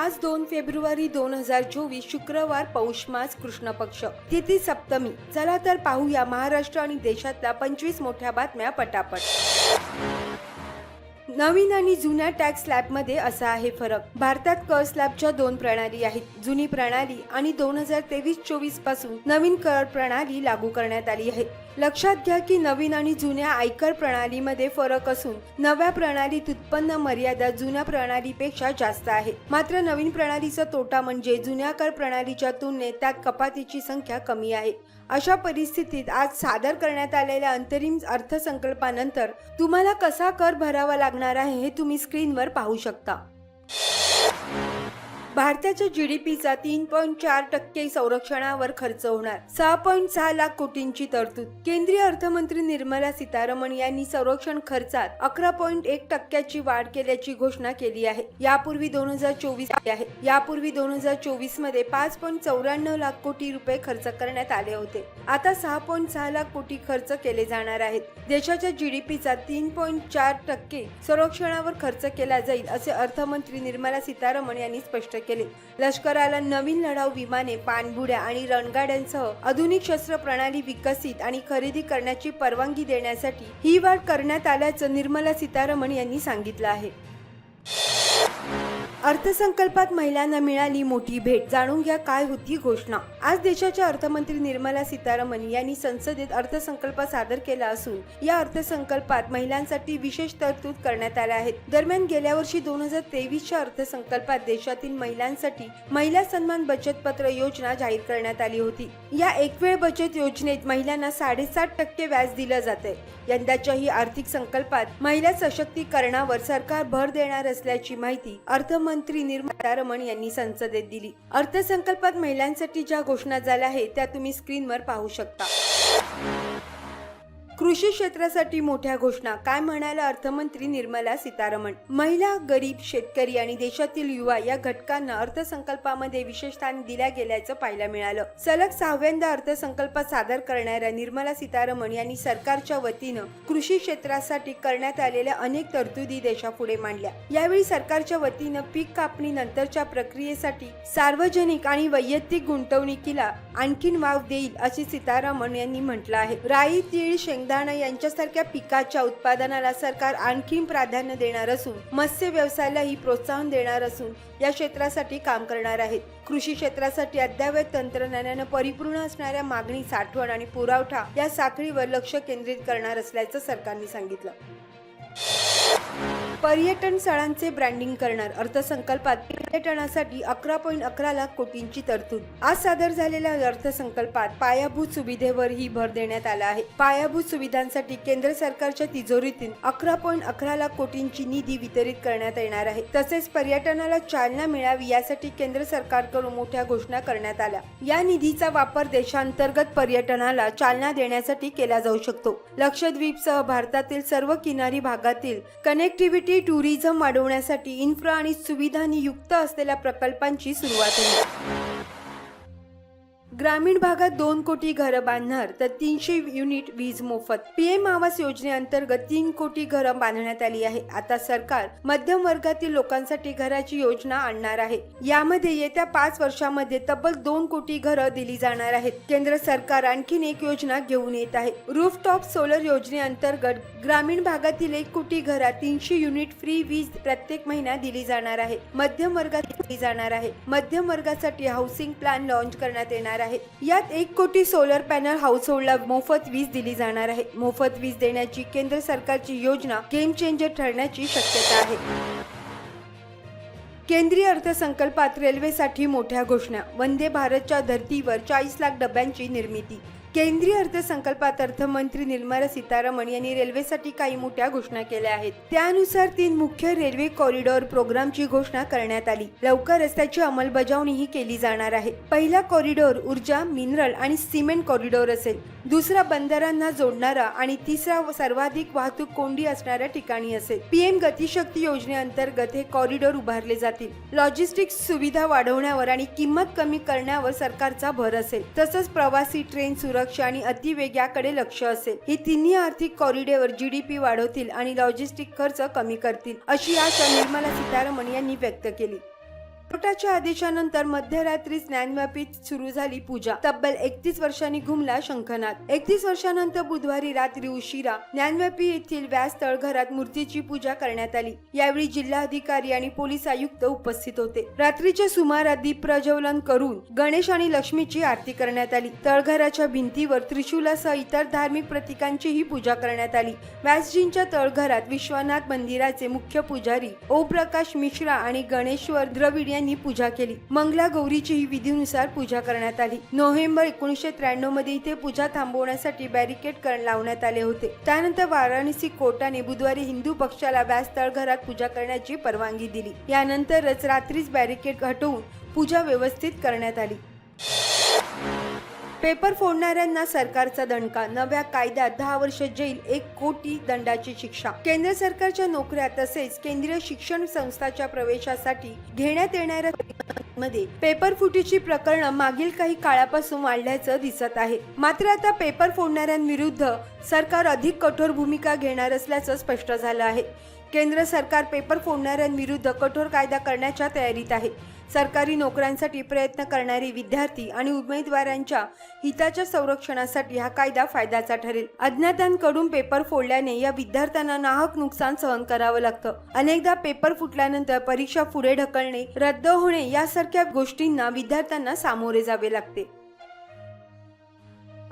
आज दोन फेब्रुवारी दोन हजार चोवीस शुक्रवार पौष मास कृष्ण पक्ष. तिथी सप्तमी. चला तर पाहूया महाराष्ट्र आणि देशातल्या पंचवीस मोठ्या बातम्या पटापट. नवीन आणि जुन्या टॅक्स स्लॅबमध्ये असा आहे फरक. भारतात कर स्लॅबच्या दोन प्रणाली आहेत. जुनी प्रणाली आणि दोन हजार तेवीस चोवीसपासून नवीन कर प्रणाली लागू करण्यात आली आहे. लक्षात घ्या की नवीन आणि जुन्या आयकर प्रणालीमध्ये फरक असून नव्या प्रणालीत उत्पन्न मर्यादा जुन्या प्रणालीपेक्षा जास्त आहे. मात्र नवीन प्रणालीचा तोटा म्हणजे जुन्या कर प्रणालीच्या तुलनेत त्यात कपातीची संख्या कमी आहे. अशा परिस्थितीत आज सादर करण्यात आलेल्या अंतरिम अर्थसंकल्पानंतर तुम्हाला कसा कर भरावा लागणार आहे हे तुम्ही स्क्रीनवर पाहू शकता. भारताच्या जी डी पीचा तीन पॉईंट चार टक्के संरक्षणावर खर्च होणार. सहा पॉईंट सहा लाख कोटींची तरतूद. केंद्रीय अर्थमंत्री निर्मला सीतारामन यांनी संरक्षण खर्चात अकरा पॉईंट एक टक्क्याची वाढ केल्याची घोषणा केली आहे. यापूर्वी दोन हजार चोवीस आहे. यापूर्वी दोन हजार चोवीसमध्ये पाच पॉईंट चौऱ्याण्णव लाख कोटी रुपये खर्च करण्यात आले होते. आता सहा पॉईंट सहा लाख कोटी खर्च केले जाणार आहेत. देशाच्या जी डी पीचा तीन पॉईंट चार टक्के संरक्षणावर खर्च केला जाईल असे अर्थमंत्री निर्मला सीतारामन यांनी स्पष्ट केले. लष्कराला नवीन लढाऊ विमाने पाणबुड्या आणि रणगाड्यांसह आधुनिक शस्त्र प्रणाली विकसित आणि खरेदी करण्याची परवानगी देण्यासाठी ही वाढ करण्यात आल्याचं निर्मला सीतारामन यांनी सांगितलं आहे. अर्थसंकल्पात महिलांना मिळाली मोठी भेट. जाणून घ्या काय होती घोषणा. आज देशाच्या अर्थमंत्री निर्मला सीतारामन यांनी संसदेत अर्थसंकल्प सादर केला असून या अर्थसंकल्पात महिलांसाठी विशेष तरतूद करण्यात आल्या आहेत. दरम्यान गेल्या वर्षी दोन हजार तेवीसच्या अर्थसंकल्पात देशातील महिलांसाठी महिला सन्मान बचत पत्र योजना जाहीर करण्यात आली होती. या एकवेळ बचत योजनेत महिलांना साडेसात टक्के व्याज दिलं जाते यंदाच्याही आर्थिक संकल्पात महिला सशक्तीकरणावर सरकार भर देणार असल्याची माहिती अर्थमंत्री निर्मला सीतारमण यांनी संसदेत दिली. अर्थसंकल्पात महिलांसाठी ज्या घोषणा झाल्या आहेत त्या तुम्ही स्क्रीनवर पाहू शकता. कृषी क्षेत्रासाठी मोठ्या घोषणा काय म्हणाला अर्थमंत्री निर्मला सीतारामन महिला गरीब शेतकरी आणि देशातील युवा या घटकांना अर्थसंकल्पामध्ये विशेष स्थान दिल्या गेल्याचं पाहायला मिळालं. सलग सहाव्यांदा अर्थसंकल्प सादर करणाऱ्या निर्मला सीतारामन यांनी सरकारच्या वतीनं कृषी क्षेत्रासाठी करण्यात आलेल्या अनेक तरतुदी देशापुढे मांडल्या. यावेळी सरकारच्या वतीनं पीक कापणी नंतरच्या प्रक्रियेसाठी सार्वजनिक आणि वैयक्तिक गुंतवणुकीला आणखीन वाव देईल असे सीतारामन यांनी म्हटलं आहे. राई तीळ शेंगदाणा यांच्यासारख्या पिकाच्या उत्पादनाला सरकार आणखी प्राधान्य देणार असून मत्स्य व्यवसायालाही प्रोत्साहन देणार असून या क्षेत्रासाठी काम करणार आहेत. कृषी क्षेत्रासाठी अद्ययावत तंत्रज्ञानानं परिपूर्ण असणाऱ्या मागणी साठवण आणि पुरवठा या साखळीवर लक्ष केंद्रित करणार असल्याचं सरकारने सांगितलं. पर्यटन स्थळांचे ब्रँडिंग करणार अर्थसंकल्पात पर्यटनासाठी अकरा पॉईंट अकरा लाख कोटींची तरतूद. आज सादर झालेल्या अर्थसंकल्पात पायाभूत सुविधेवरही भर देण्यात आला आहे. पायाभूत सुविधांसाठी केंद्र सरकारच्या तिजोरीतून अकरा पॉईंट अकरा लाख कोटींची निधी वितरित करण्यात येणार आहे. तसेच पर्यटनाला चालना मिळावी यासाठी केंद्र सरकारकडून मोठ्या घोषणा करण्यात आल्या. या निधीचा वापर देशांतर्गत पर्यटनाला चालना देण्यासाठी केला जाऊ शकतो. लक्षद्वीपसह भारतातील सर्व किनारी भागातील कनेक्टिव्हिटी टुरिझम वाढवण्यासाठी इन्फ्रा आणि सुविधांनी युक्त असलेल्या प्रकल्पांची सुरुवात होईल ग्रामीण भागात दोन कोटी घरं बांधणार तर तीनशे युनिट वीज मोफत. पीएम आवास योजनेअंतर्गत तीन कोटी घरं बांधण्यात आली आहे. आता सरकार मध्यम वर्गातील लोकांसाठी घराची योजना आणणार आहे. यामध्ये येत्या पाच वर्षामध्ये तब्बल दोन कोटी घरं दिली जाणार आहेत. केंद्र सरकार आणखीन एक योजना घेऊन येत आहे. रूफटॉप सोलर योजनेअंतर्गत ग्रामीण भागातील एक कोटी घरात तीनशे युनिट फ्री वीज प्रत्येक महिना दिली जाणार आहे. मध्यम वर्गात दिली जाणार आहे. मध्यम वर्गासाठी हाऊसिंग प्लॅन लॉन्च करण्यात येणार आहे. यात एक कोटी सोलर पॅनल हाऊसहोल्डला मोफत वीज दिली जाणार आहे. मोफत वीज देण्याची केंद्र सरकारची योजना गेम चेंजर ठरण्याची शक्यता आहे. केंद्रीय अर्थसंकल्पात रेल्वेसाठी मोठ्या घोषणा. वंदे भारतच्या धर्तीवर चाळीस लाख डब्यांची निर्मिती. केंद्रीय अर्थसंकल्पात अर्थमंत्री निर्मला सीतारामन यांनी रेल्वेसाठी काही मोठ्या घोषणा केल्या आहेत. त्यानुसार तीन मुख्य रेल्वे कॉरिडॉर प्रोग्रामची घोषणा करण्यात आली. लवकरच त्याची अंमलबजावणीही केली जाणार आहे. पहिला कॉरिडॉर ऊर्जा मिनरल आणि सिमेंट कॉरिडॉर असेल. दुसरा बंदरांना जोडणारा आणि तिसरा सर्वाधिक वाहतूक कोंडी असणाऱ्या ठिकाणी असेल. पीएम गतिशक्ती योजनेअंतर्गत हे कॉरिडॉर उभारले जातील. लॉजिस्टिक्स सुविधा वाढवण्यावर आणि किंमत कमी करण्यावर सरकारचा भर असेल. तसंच प्रवासी ट्रेन सुरक्षा आणि अतिवेग याकडे लक्ष असेल. ही तिन्ही आर्थिक कॉरिडॉर जीडीपी वाढवतील आणि लॉजिस्टिक खर्च कमी करतील अशी आशा निर्मला सीतारामन यांनी व्यक्त केली. कोर्टाच्या आदेशानंतर मध्यरात्री ज्ञानव्यापीत सुरू झाली पूजा. तब्बल एकतीस वर्षांनी घुमला शंखनाथ एकतीस वर्षानंतर बुधवारी रात्री उशिरा ज्ञानव्यापी येथील व्यास तळघरात मूर्तीची पूजा करण्यात आली. यावेळी जिल्हाधिकारी आणि पोलीस आयुक्त उपस्थित होते. रात्रीच्या सुमारात दीप प्रज्वलन करून गणेश आणि लक्ष्मीची आरती करण्यात आली. तळघराच्या भिंतीवर त्रिशूलासह इतर धार्मिक प्रतीकांचीही पूजा करण्यात आली. व्यासजींच्या तळघरात विश्वनाथ मंदिराचे मुख्य पुजारी ओमप्रकाश मिश्रा आणि गणेश्वर द्रविड यांनी पूजा केली. मंगला गौरीचीही विधीनुसार पूजा करण्यात आली. नोव्हेंबर एकोणीसशे त्र्याण्णवमध्ये इथे पूजा थांबवण्यासाठी बॅरिकेड कर लावण्यात आले होते. त्यानंतर वाराणसी कोर्टाने बुधवारी हिंदू पक्षाला व्यास तळघरात पूजा करण्याची परवानगी दिली. यानंतरच रात्रीच बॅरिकेड हटवून पूजा व्यवस्थित करण्यात आली. पेपर फोडणाऱ्यांना सरकारचा दणका नव्या कायद्यात दहा वर्ष जेल एक कोटी दंडाची शिक्षा. केंद्र सरकारच्या नोकऱ्या तसेच केंद्रीय शिक्षण संस्थाच्या प्रवेशासाठी घेण्यात येणाऱ्या मध्ये पेपर फुटीची प्रकरणं मागील काही काळापासून वाढल्याचं दिसत आहे. मात्र आता पेपर फोडणाऱ्यांविरुद्ध सरकार अधिक कठोर भूमिका घेणार असल्याचं स्पष्ट झालं आहे. केंद्र सरकार पेपर फोडणाऱ्यांविरुद्ध कठोर कायदा करण्याच्या तयारीत आहे. सरकारी नोकऱ्यांसाठी प्रयत्न करणारे विद्यार्थी आणि उमेदवारांच्या हिताच्या संरक्षणासाठी हा कायदा फायद्याचा ठरेल. अज्ञातांकडून पेपर फोडल्याने या विद्यार्थ्यांना नाहक नुकसान सहन करावं लागतं. अनेकदा पेपर फुटल्यानंतर परीक्षा पुढे ढकलणे रद्द होणे यासारख्या गोष्टींना विद्यार्थ्यांना सामोरे जावे लागते.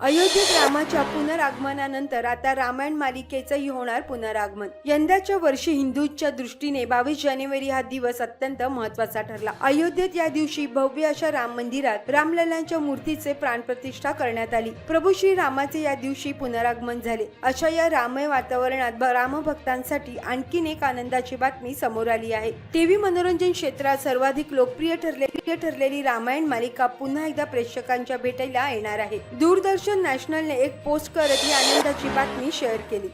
अयोध्येत रामाच्या पुनरागमनानंतर आता रामायण मालिकेचंही होणार पुनरागमन. यंदाच्या वर्षी हिंदूंच्या दृष्टीने बावीस जानेवारी हा दिवस अत्यंत महत्त्वाचा ठरला. अयोध्येत या दिवशी भव्य अशा राम मंदिरात रामललांच्या मूर्तीचे प्राणप्रतिष्ठा करण्यात आली. प्रभू श्री रामाचे या दिवशी पुनरागमन झाले. अशा या रामय वातावरणात ब- रामभक्तांसाठी आणखीन एक आनंदाची बातमी समोर आली आहे. टीव्ही मनोरंजन क्षेत्रात सर्वाधिक लोकप्रिय ठरलेली ठरलेली रामायण मालिका पुन्हा एकदा प्रेक्षकांच्या भेटीला येणार आहे. दूरदर्शन नॅशनलने एक पोस्ट करत ही आनंदाची बातमी शेअर केली.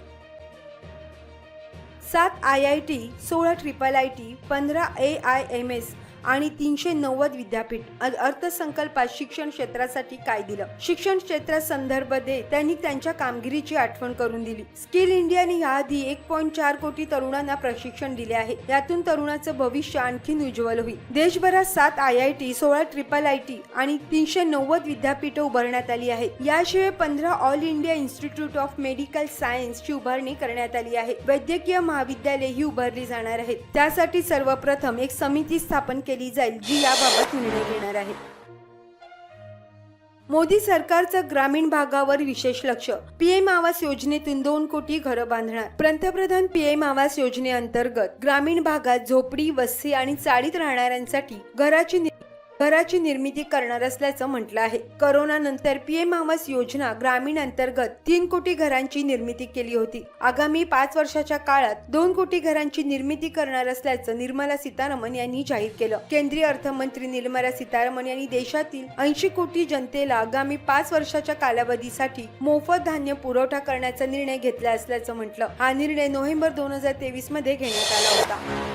सात आय आय टी सोळा ट्रिपल आय टी पंधरा ए आय एम एस आणि तीनशे नव्वद विद्यापीठ अर्थसंकल्पात शिक्षण क्षेत्रासाठी काय दिलं? शिक्षण क्षेत्रात संदर्भ देत त्यांनी त्यांच्या कामगिरीची आठवण करून दिली. स्किल इंडियाने याआधी एक पॉईंट चार कोटी तरुणांना प्रशिक्षण दिले आहे. यातून तरुणाचं भविष्य आणखीन उज्ज्वल होईल. देशभरात सात आय आय टी सोळा ट्रिपल आय टी आणि तीनशे नव्वद विद्यापीठं उभारण्यात आली आहेत याशिवाय पंधरा all India institute of medical सायन्सची उभारणी करण्यात आली आहे. वैद्यकीय महाविद्यालय ही उभारली जाणार आहेत. त्यासाठी सर्वप्रथम एक समिती स्थापन केली जाईल जी याबाबत निर्णय घेणार आहे. मोदी सरकारचं ग्रामीण भागावर विशेष लक्ष. पीएम आवास योजनेतून दोन कोटी घरं बांधणार. पंतप्रधान पीएम आवास योजनेअंतर्गत ग्रामीण भागात झोपडी वस्ती आणि चाळीत राहणाऱ्यांसाठी घराची घराची निर्मिती करणार असल्याचं म्हटलं आहे. करोना नंतर पीएम आवास योजना ग्रामीण अंतर्गत तीन कोटी घरांची निर्मिती केली होती. आगामी पाच वर्षाच्या काळात दोन कोटी घरांची निर्मिती करणार असल्याचं निर्मला सीतारामन यांनी जाहीर केलं. केंद्रीय अर्थमंत्री निर्मला सीतारामन यांनी देशातील ऐंशी कोटी जनतेला आगामी पाच वर्षाच्या कालावधीसाठी मोफत धान्य पुरवठा करण्याचा निर्णय घेतला असल्याचं म्हटलं. हा निर्णय नोव्हेंबर दोन हजार तेवीसमध्ये घेण्यात आला होता.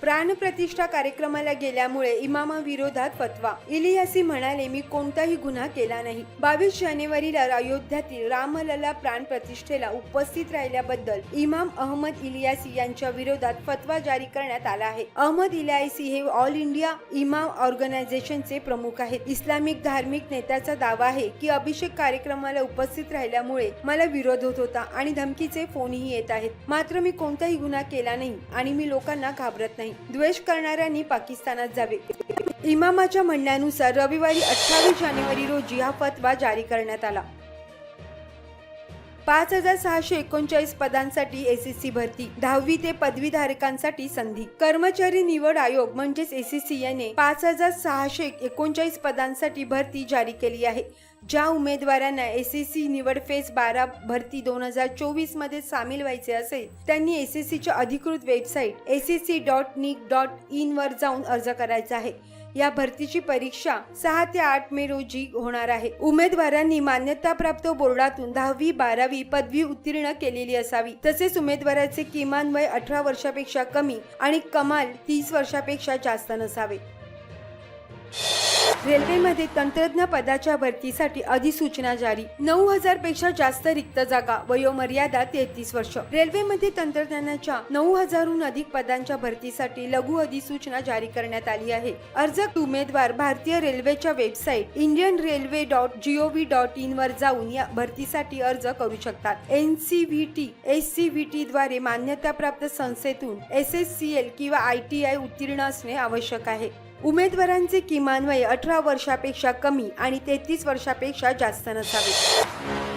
प्राणप्रतिष्ठा कार्यक्रमाला गेल्यामुळे इमामाविरोधात फतवा. इलियासी म्हणाले मी कोणताही गुन्हा केला नाही. बावीस जानेवारीला अयोध्यातील रामलला प्राणप्रतिष्ठेला उपस्थित राहिल्याबद्दल इमाम अहमद इलियासी यांच्या विरोधात फतवा जारी करण्यात आला आहे. अहमद इलियासी हे ऑल इंडिया इमाम ऑर्गनायझेशनचे प्रमुख आहेत. इस्लामिक धार्मिक नेत्याचा दावा आहे की अभिषेक कार्यक्रमाला उपस्थित राहिल्यामुळे मला विरोध होत होता आणि धमकीचे फोनही येत आहेत. मात्र मी कोणताही गुन्हा केला नाही आणि मी लोकांना घाबरत नाही. नाही द्वेष करणाऱ्यांनी पाकिस्तानात जावे. इमामाच्या म्हणण्यानुसार रविवारी अठ्ठावीस जानेवारी रोजी हा फतवा जारी करण्यात आला. पाच हजार सहाशे एकोणचाळीस पदांसाठी एसएससी भरती दहावी ते पदवीधारकांसाठी संधी. कर्मचारी निवड आयोग म्हणजेच एसएससी याने पाच हजार सहाशे एकोणचाळीस पदांसाठी भरती जारी केली आहे. ज्या उमेदवारांना एसएससी निवड फेज बारा भरती दोन हजार चोवीसमध्ये सामील व्हायचे असेल त्यांनी एसएससीच्या अधिकृत website S S C dot nic dot in वर जाऊन अर्ज करायचा आहे. या भरतीची परीक्षा सहा ते आठ मे रोजी होणार आहे. उमेदवारांनी मान्यताप्राप्त बोर्डातून दहावी बारावी पदवी उत्तीर्ण केलेली असावी. तसेच उमेदवाराचे किमान वय अठरा वर्षापेक्षा कमी आणि कमाल तीस वर्षापेक्षा जास्त नसावे. रेल्वेमध्ये तंत्रज्ञ पदाच्या भरतीसाठी अधिसूचना जारी. नऊ हजारपेक्षा जास्त रिक्त जागा वयोमर्यादा तेहतीस वर्ष. रेल्वेमध्ये तंत्रज्ञानाच्या नऊ हजारहून अधिक पदांच्या भरतीसाठी लघु अधिसूचना जारी करण्यात आली आहे. अर्ज उमेदवार भारतीय रेल्वेच्या website Indian railway dot G O V dot in वर जाऊन या भरतीसाठी अर्ज करू शकतात. N C V T S C V T द्वारे मान्यताप्राप्त संस्थेतून एस एस सी एल किंवा आय टी आय उत्तीर्ण असणे आवश्यक आहे. उमेदवारांचे किमान वय अठरा वर्षापेक्षा कमी आणि तेहतीस वर्षापेक्षा जास्त नसावे.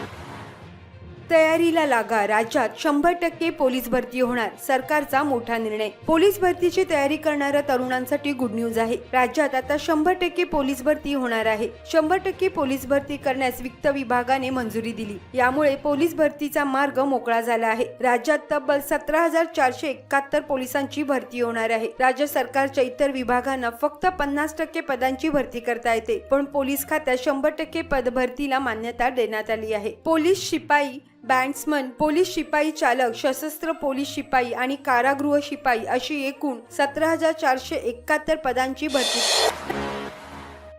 तयारीला लागा. राज्यात शंभर टक्के पोलीस भरती होणार सरकारचा मोठा निर्णय. पोलीस भरतीची तयारी करणाऱ्या तरुणांसाठी गुड न्यूज आहे. राज्यात आता शंभर टक्के पोलीस भरती होणार आहे. शंभर टक्के पोलीस भरती करण्यास वित्त विभागाने मंजुरी दिली. यामुळे पोलीस भरतीचा मार्ग मोकळा झाला आहे. राज्यात तब्बल सतरा हजार चारशे एकाहत्तर पोलिसांची भरती होणार आहे. राज्य सरकारच्या इतर विभागांना फक्त पन्नास टक्के पदांची भरती करता येते. पण पोलीस खात्यात शंभर टक्के पद भरतीला मान्यता देण्यात आली आहे. पोलीस शिपाई बँड्समन पोलीस शिपाई चालक सशस्त्र पोलीस शिपाई आणि कारागृह शिपाई अशी एकूण सतरा हजार चारशे एकाहत्तर पदांची भरती.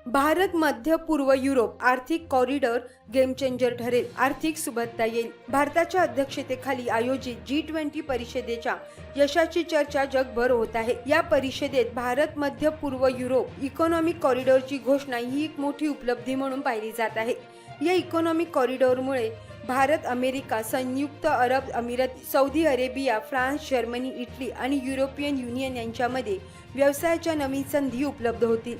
भारत मध्य पूर्व युरोप आर्थिक कॉरिडॉर गेम चेंजर ठरेल. आर्थिक सुबत्ता येईल. भारताच्या अध्यक्षतेखाली आयोजित जी ट्वेंटी परिषदेच्या यशाची चर्चा जगभर होत आहे. या परिषदेत भारत मध्य पूर्व युरोप इकॉनॉमिक कॉरिडॉरची घोषणा ही एक मोठी उपलब्धी म्हणून पाहिली जात आहे. या इकॉनॉमिक कॉरिडॉरमुळे भारत अमेरिका संयुक्त अरब अमिरात Saudi Arabia France Germany Italy आणि युरोपियन युनियन यांच्यामध्ये व्यवसायाच्या नवीन संधी उपलब्ध होतील.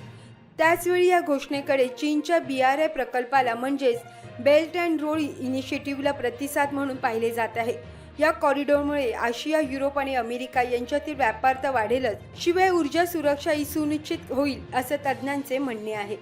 त्याचवेळी या घोषणेकडे चीनच्या बी आर आय प्रकल्पाला म्हणजेच बेल्ट अँड रोड इनिशिएटिव्हला प्रतिसाद म्हणून पाहिले जात आहे. या कॉरिडॉरमुळे आशिया युरोप आणि अमेरिका यांच्यातील व्यापार तर वाढेलच शिवाय ऊर्जा सुरक्षा ही सुनिश्चित होईल असं तज्ज्ञांचे म्हणणे आहे.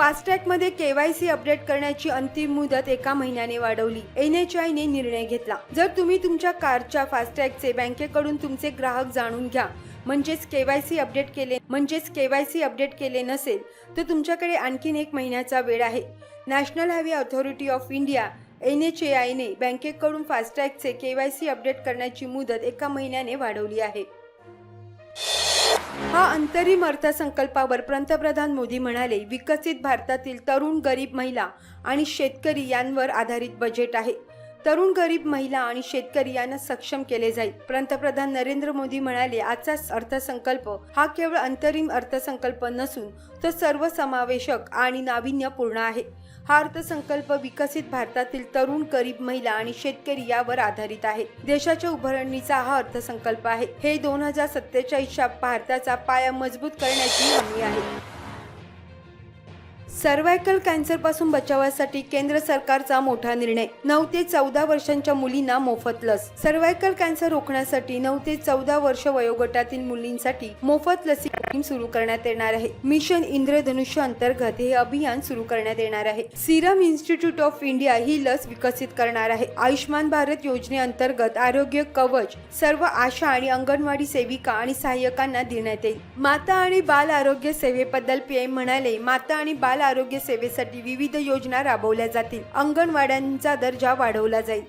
फास्टॅगमध्ये केवायसी अपडेट करण्याची अंतिम मुदत एका महिन्याने वाढवली. एन एच आयने निर्णय घेतला. जर तुम्ही तुमच्या कारच्या फास्टॅगचे बँकेकडून तुमचे ग्राहक जाणून घ्या म्हणजेच केवायसी अपडेट केले म्हणजेच केवायसी अपडेट केले नसेल तर तुमच्याकडे आणखीन एक महिन्याचा वेळ आहे. National Highway Authority of India N H A आयने बँकेकडून फास्टॅगचे केवायसी अपडेट करण्याची मुदत एका महिन्याने वाढवली आहे. हा अंतरिम अर्थसंकल्पावर पंतप्रधान मोदी म्हणाले विकसित भारतातील तरुण गरीब महिला आणि शेतकरी यांवर आधारित बजेट आहे. तरुण गरीब महिला आणि शेतकरी यांना सक्षम केले जाईल. पंतप्रधान नरेंद्र मोदी म्हणाले आजचा अर्थसंकल्प हा केवळ अंतरिम अर्थसंकल्प नसून तो सर्वसमावेशक आणि नाविन्यपूर्ण आहे. हा अर्थसंकल्प विकसित भारतातील तरुण गरीब महिला आणि शेतकरी यावर आधारित आहे. देशाच्या उभारणीचा हा अर्थसंकल्प आहे. हे दोन हजार सत्तेचाळीसच्या भारताचा पाया मजबूत करण्याची हमी आहे. सर्वायकल कॅन्सरपासून बचावासाठी केंद्र सरकारचा मोठा निर्णय. नऊ ते चौदा वर्षांच्या मुलींना मोफत लस. सर्वायकल कॅन्सर रोखण्यासाठी नऊ ते चौदा वर्ष वयोगटातील मुलींसाठी मोफत लसीकरण सुरू करण्यात येणार आहे. मिशन इंद्रधनुष्य अंतर्गत हे अभियान सुरू करण्यात येणार आहे. सिरम इन्स्टिट्यूट ऑफ इंडिया ही लस विकसित करणार आहे. आयुष्मान भारत योजनेअंतर्गत आरोग्य कवच सर्व आशा आणि अंगणवाडी सेविका आणि सहाय्यकांना देण्यात येईल. माता आणि बाल आरोग्य सेवेबद्दल पीएम म्हणाले माता आणि बाल आरोग्य सेवेसाठी विविध योजना राबवल्या जातील. अंगणवाड्यांचा दर्जा वाढवला जाईल.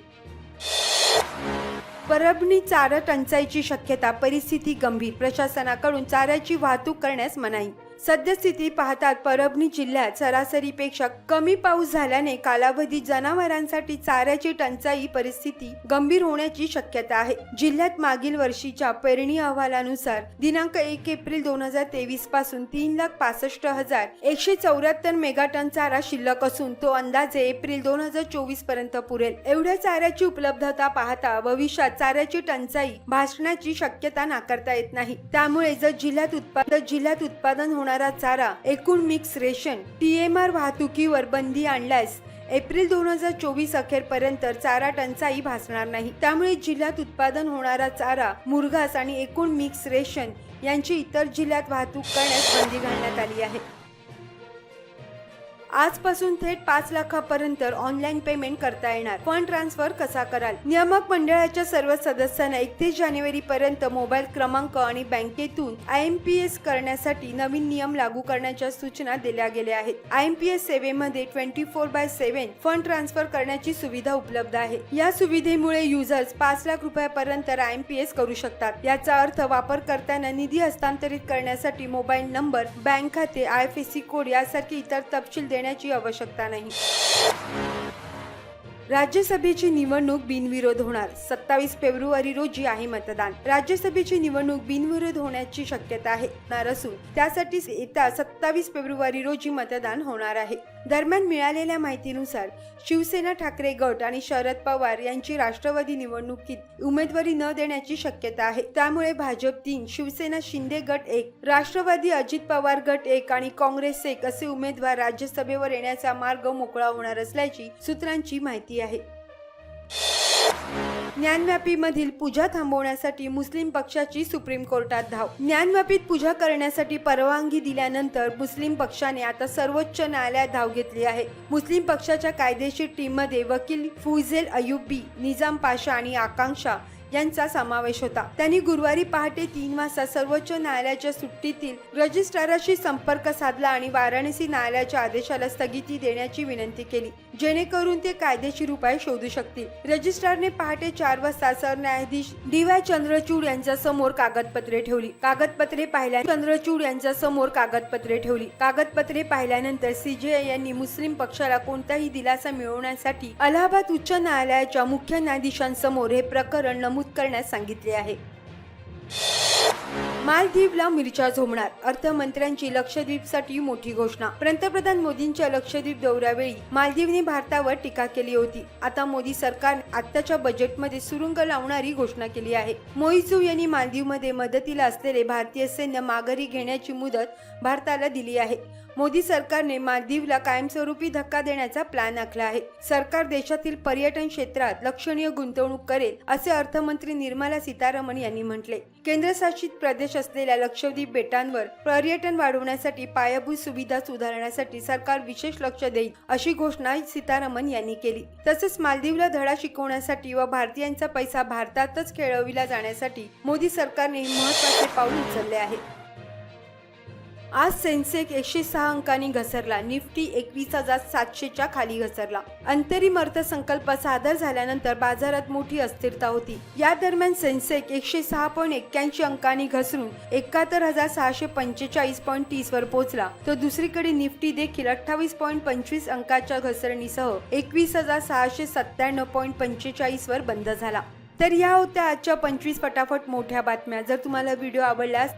परभणी चारा टंचाईची शक्यता परिस्थिती गंभीर प्रशासनाकडून चाऱ्याची वाहतूक करण्यास मनाई सद्यस्थिती पाहतात परभणी जिल्ह्यात सरासरीपेक्षा कमी पाऊस झाल्याने कालावधीत जनावरांसाठी चाऱ्याची टंचाई परिस्थिती गंभीर होण्याची शक्यता आहे. जिल्ह्यात मागील वर्षीच्या पेरणी अहवालानुसार दिनांक एक एप्रिल दोन हजार तेवीसपासून तीन लाख पासष्ट हजार एकशे चौऱ्याहत्तर मेगाटन चारा शिल्लक असून तो अंदाजे एप्रिल दोन हजार चोवीसपर्यंत पुरेल. एवढ्या चाऱ्याची उपलब्धता पाहता भविष्यात चाऱ्याची टंचाई भासण्याची शक्यता नाकारता येत नाही. त्यामुळे जर जिल्ह्यात उत्पादन जिल्ह्यात उत्पादन होणार चारा एकूण मिक्स रेशन टीएमआर वाहतुकीवर बंदी आणल्यास एप्रिल दोन हजार चोवीस अखेरपर्यंत चारा टंचाई भासणार नाही. त्यामुळे जिल्ह्यात उत्पादन होणारा चारा मुरघास आणि एकूण मिक्स रेशन यांची इतर जिल्ह्यात वाहतूक करण्यास बंदी घालण्यात आली आहे. आजपासून थेट पाच लाखापर्यंत ऑनलाईन पेमेंट करता येणार. फंड ट्रान्सफर कसा कराल? नियामक मंडळाच्या सर्व सदस्यांना एकतीस जानेवारी पर्यंत मोबाईल क्रमांक आणि बँकेतून आय एम पी एस करण्यासाठी नवीन नियम लागू करण्याच्या सूचना दिल्या गेल्या आहेत. आय एम पी एस सेवेमध्ये twenty four by seven fund transfer करण्याची सुविधा उपलब्ध आहे. या सुविधेमुळे युजर्स पाच लाख रुपयापर्यंत आय एम पी एस करू शकतात. याचा अर्थ वापर करताना निधी हस्तांतरित करण्यासाठी मोबाईल नंबर बँक खाते I F S C code यासारखे इतर तपशील देण्याची आवश्यकता नाही. राज्यसभेची निवडणूक बिनविरोध होणार. सत्तावीस फेब्रुवारी रोजी आहे मतदान. राज्यसभेची निवडणूक बिनविरोध होण्याची शक्यता आहे. असून त्यासाठी येत्या सत्तावीस फेब्रुवारी रोजी मतदान होणार आहे. दरम्यान मिळालेल्या माहितीनुसार शिवसेना ठाकरे गट आणि शरद पवार यांची राष्ट्रवादी निवडणुकीत उमेदवारी न देण्याची शक्यता आहे. त्यामुळे भाजप तीन शिवसेना शिंदे गट एक राष्ट्रवादी अजित पवार गट एक आणि काँग्रेस एक असे उमेदवार राज्यसभेवर येण्याचा मार्ग मोकळा होणार असल्याची सूत्रांची माहिती आहे. ज्ञानव्यापी मधील पूजा थांबवण्यासाठी मुस्लिम पक्षाची सुप्रीम कोर्टात धाव. ज्ञानव्यापीत पूजा करण्यासाठी परवानगी दिल्यानंतर मुस्लिम पक्षाने आता सर्वोच्च न्यायालयात धाव घेतली आहे. मुस्लिम पक्षाच्या कायदेशीर टीममध्ये वकील फुझेल अयुबी निजाम पाशा आणि आकांक्षा यांचा समावेश होता. त्यांनी गुरुवारी पहाटे तीन वाजता सर्वोच्च न्यायालयाच्या सुट्टीतील रजिस्ट्राराशी संपर्क साधला आणि वाराणसी न्यायालयाच्या आदेशाला स्थगिती देण्याची विनंती केली जेणेकरून ते कायदेशीर उपाय शोधू शकतील. रजिस्ट्रारने पहाटे चार वाजता सरन्यायाधीश डी वाय चंद्रचूड यांच्या समोर कागदपत्रे ठेवली. कागदपत्रे पाहिल्या चंद्रचूड यांच्या समोर कागदपत्रे ठेवली. कागदपत्रे पाहिल्यानंतर सीजेआय यांनी मुस्लिम पक्षाला कोणताही दिलासा मिळवण्यासाठी अलाहाबाद उच्च न्यायालयाच्या मुख्य न्यायाधीशांसमोर हे प्रकरण नमूद करण्यास सांगितले आहे. मालदीवला मिरच्या झोमणार अर्थमंत्र्यांची लक्षद्वीपसाठी मोठी घोषणा. पंतप्रधान मोदींच्या लक्षद्वीप दौऱ्यावेळी मालदीवने भारतावर टीका केली होती. आता मोदी सरकार आताच्या बजेटमध्ये सुरुंग लावणारी घोषणा केली आहे. मोईजू यांनी मालदीवमध्ये मदतीला असलेले भारतीय सैन्य माघारी घेण्याची मुदत भारताला दिली आहे. मोदी सरकारने मालदीवला कायमस्वरूपी धक्का देण्याचा प्लॅन आखला आहे. सरकार देशातील पर्यटन क्षेत्रात लक्षणीय गुंतवणूक करेल असे अर्थमंत्री निर्मला सीतारामन यांनी म्हटले. केंद्रशासित प्रदेश असलेल्या लक्षद्वीप बेटांवर पर्यटन वाढवण्यासाठी पायाभूत सुविधा सुधारण्यासाठी सरकार विशेष लक्ष देईल अशी घोषणा सीतारामन यांनी केली. तसेच मालदीवला धडा शिकवण्यासाठी व भारतीयांचा पैसा भारतातच खेळविला जाण्यासाठी मोदी सरकारने महत्त्वाचे पाऊल उचलले आहे. आज सेन्सेक एकशे सहा अंकांनी घसरला. निफ्टी एकवीस हजार सातशेच्या खाली घसरला. अंतरिम अर्थसंकल्प सादर झाल्यानंतर बाजारात मोठी अस्थिरता होती. या दरम्यान सेन्सेक एकशे सहा पॉईंट एक्क्याऐंशी अंकांनी घसरून एकाहत्तर हजार सहाशे पंचेचाळीस पॉईंट तीस वर पोहोचला. तर दुसरीकडे निफ्टी देखील अठ्ठावीस पॉईंट पंचवीस अंकाच्या घसरणीसह एकवीस हजार सहाशे सत्त्याण्णव पॉईंट पंचेचाळीस वर बंद झाला. तर या होत्या आजच्या पंचवीस फटाफट मोठ्या बातम्या. जर तुम्हाला व्हिडिओ आवडल्यास